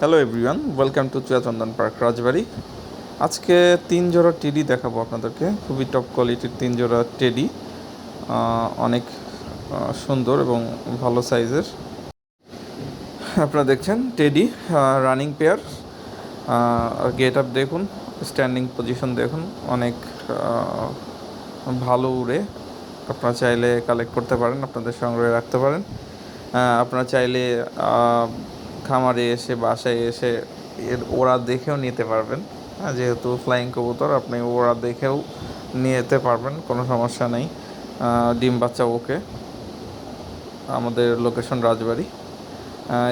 Hello everyone welcome to Chua Chandan park Rajbari আজকে তিন জোড়া টেডি দেখাবো আপনাদেরকে। খুবই টপ কোয়ালিটির তিন জোড়া টেডি অনেক সুন্দর এবং ভালো সাইজের আপনারা দেখছেন teddy running pair get up দেখুন স্ট্যান্ডিং পজিশন দেখুন, অনেক ভালো উড়ে। আপনারা চাইলে কালেক্ট করতে পারেন, আপনাদের সংগ্রহে রাখতে পারেন। আপনারা চাইলে খামারে এসে বাসায় এসে এর ওরা দেখেও নিতে পারবেন। হ্যাঁ, যেহেতু ফ্লাইং কবুতর আপনি ওরা দেখেও নিতে পারবেন কোনো সমস্যা নেই। ডিম বাচ্চা ওকে। আমাদের লোকেশন রাজবাড়ি।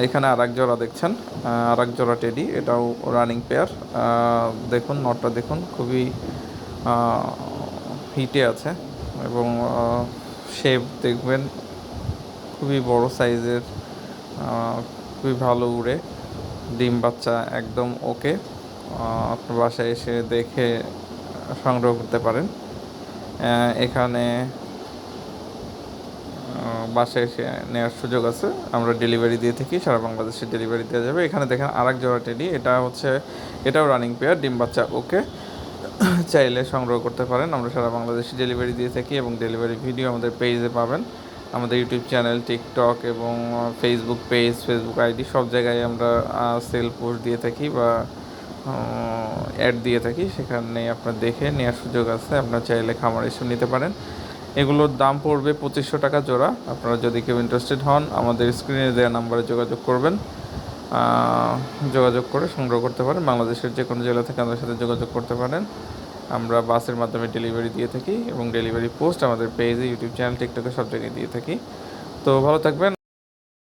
এখানে আর এক জোড়া দেখছেন। আর এক জোড়া টেডি এটাও রানিং পেয়ার দেখুন নটটা দেখুন খুবই হিটে আছে এবং শেপ দেখবেন খুবই বড় সাইজের খুবই ভালো উড়ে। ডিম বাচ্চা একদম ওকে। আপনার বাসায় এসে দেখে সংগ্রহ করতে পারেন। এখানে বাসায় এসে নেওয়ার সুযোগ আছে। আমরা ডেলিভারি দিয়ে থাকি, সারা বাংলাদেশে ডেলিভারি দেওয়া যাবে। এখানে দেখেন আর এক জোড়া টেডি। এটা হচ্ছে, এটাও রানিং পেয়ার ডিম বাচ্চা ওকে। চাইলে সংগ্রহ করতে পারেন। আমরা সারা বাংলাদেশে ডেলিভারি দিয়ে থাকি এবং ডেলিভারি ভিডিও আমাদের পেজে পাবেন। আমাদের ইউটিউব চ্যানেল টিকটক এবং ফেসবুক পেজ ফেসবুক আইডি সব জায়গায় আমরা সেল পোস্ট দিয়ে থাকি বা অ্যাড দিয়ে থাকি। সেখানে আপনার দেখে নেওয়ার সুযোগ আছে। আপনার চাইলে খামার এসে নিতে পারেন। এগুলোর দাম পড়বে পঁচিশশো টাকা জোড়া। আপনারা যদি কেউ ইন্টারেস্টেড হন, আমাদের স্ক্রিনে দেওয়া নাম্বারে যোগাযোগ করবেন। যোগাযোগ করে সংগ্রহ করতে পারেন। বাংলাদেশের যে কোনো জেলা থেকে আমাদের সাথে যোগাযোগ করতে পারেন। আমরা বাসের মাধ্যমে ডেলিভারি দিয়ে থাকি এবং ডেলিভারি পোস্ট আমাদের পেজে ইউটিউব চ্যানেল টিকটকে সব জায়গায় দিয়ে থাকি। তো ভালো থাকবেন।